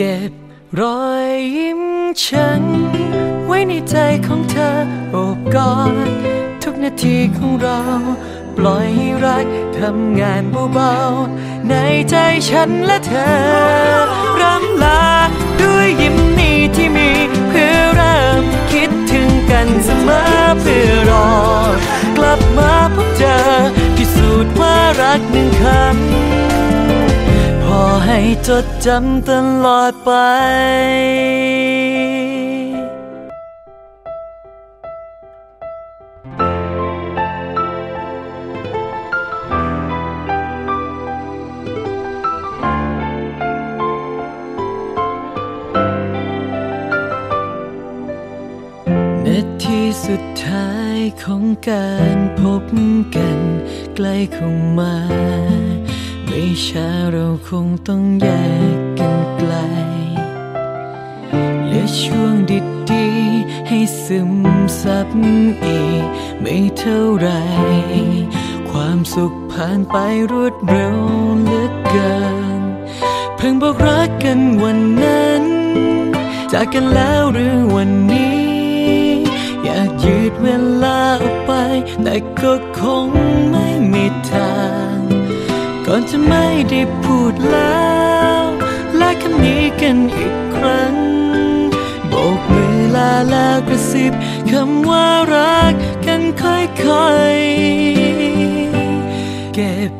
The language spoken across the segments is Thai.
เก็บรอยยิ้มฉัน ไว้ในใจของเธอโอบกอดทุกนาทีของเรา ปล่อยให้รักทำงานเบาๆในใจฉันและเธอรำลาด้วยยิ้มนี้ที่มี เพื่อเริ่มคิดถึงกันเสมอเพื่อรอ กลับมาพบเจอพิสูจน์ว่ารักหนึ่งคำ ให้จดจำตลอดไปนทีสุดท้ายของการพบกัน ใกล้เข้ามา ไม่ช้าเราคงต้องแยกกันไกลเหลือช่วงดีๆ ให้ซึมซับอีก ไม่เท่าไร ความสุขผ่านไปรวดเร็วเหลือเกิน เพิ่งบอกรักกันวันนั้น จากกันแล้วหรือวันนี้ อยากยืดเวลาออกไป แต่ก็คงไม่มีทาง ก่อนจะไม่ได้พูดแล้ว และคำนี้กันอีกครั้ง โบกมือลาแล้วกระซิบคำว่ารักกันค่อยๆ เก็บ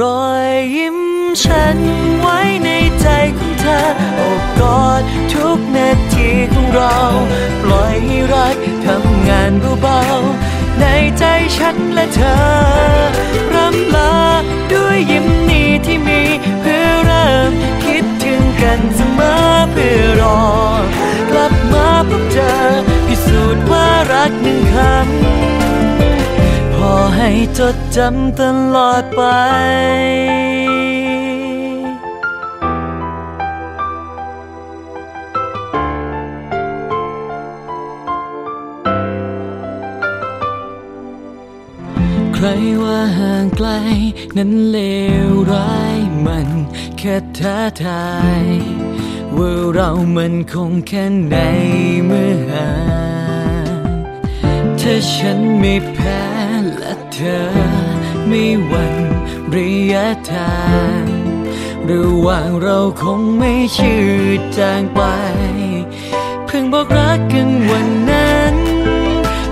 รอยยิ้มฉันไว้ในใจของเธอโอบกอดทุกนาทีของเรา ปล่อยให้รักทำงานเบาๆในใจฉันและเธอรำลา จดจำตลอดไป ใครว่าห่างไกล นั้นเลวร้ายมันแค่ท้าทาย ว่าเรามันคงแค่ไหนเมื่อห่างถ้าฉันไม่แพ้ ธอไม่หวั่นระยะทางระหว่างเราคงไม่ชืดจางไป เพิ่งบอกรักกันวันนั้น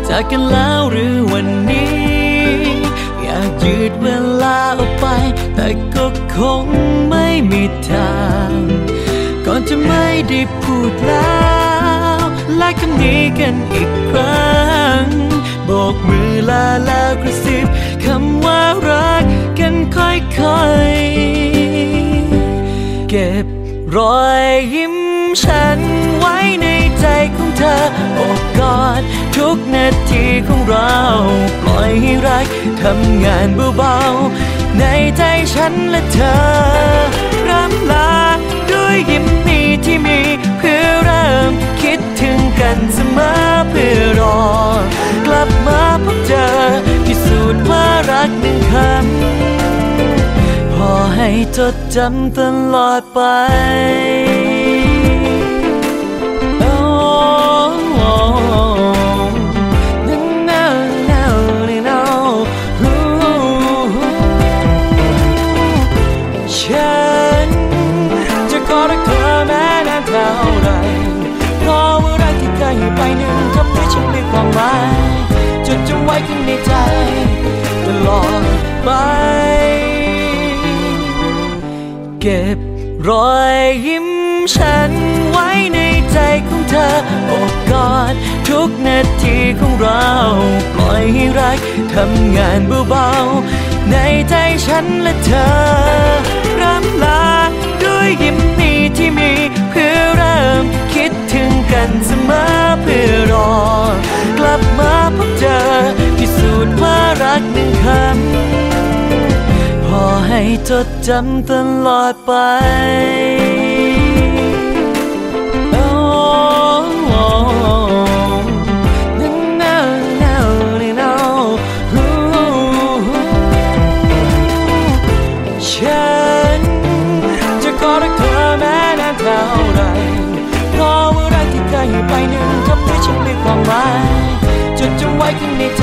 จากกันแล้วหรือวันนี้ อยากยืดเวลาออกไป แต่ก็คงไม่มีทาง ก่อนจะไม่ได้พูดแล้วและคำนี้กันอีกครั้ง โบกมือลาแล้วกระซิบคำว่ารักกันค่อยๆ เก็บรอยยิ้มฉันไว้ในใจของเธอโอบกอดทุกนาทีของเรา ปล่อยให้รักทำงานเบาๆ ในใจฉันและเธอรำลาด้วยยิ้มนี้ที่มี เพื่อเริ่มคิดถึงกันเสมอเพื่อรอ กลับมาพบเจอพิสูจน์ว่ารักหนึ่งคำพอให้จดจำตลอดไปโอ้ จดจำไว้ข้างในใจ ตลอดไป เก็บรอยยิ้มฉันไว้ในใจของเธอโอบกอดทุกนาทีของเรา ปล่อยให้รักทำงานเบาๆ ในใจฉันและเธอรำลาด้วยยิ้มนี้ที่มี เพื่อเริ่มคิดถึงกันเสมอเพื่อรอกลับมา กหนึ่งครั้งพอให้จดจำตลอดไปไปหนึ่งคำที่ฉันมีความหมายจดจำไว้ข้างในใจ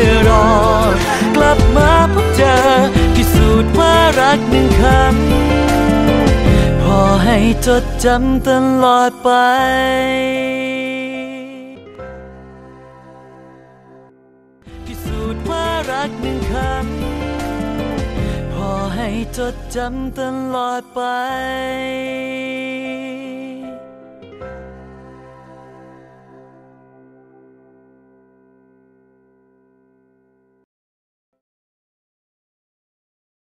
อ ให้จดจำตลอดไปพิสูจน์ว่ารักหนึ่งคำพอให้จดจำตลอดไป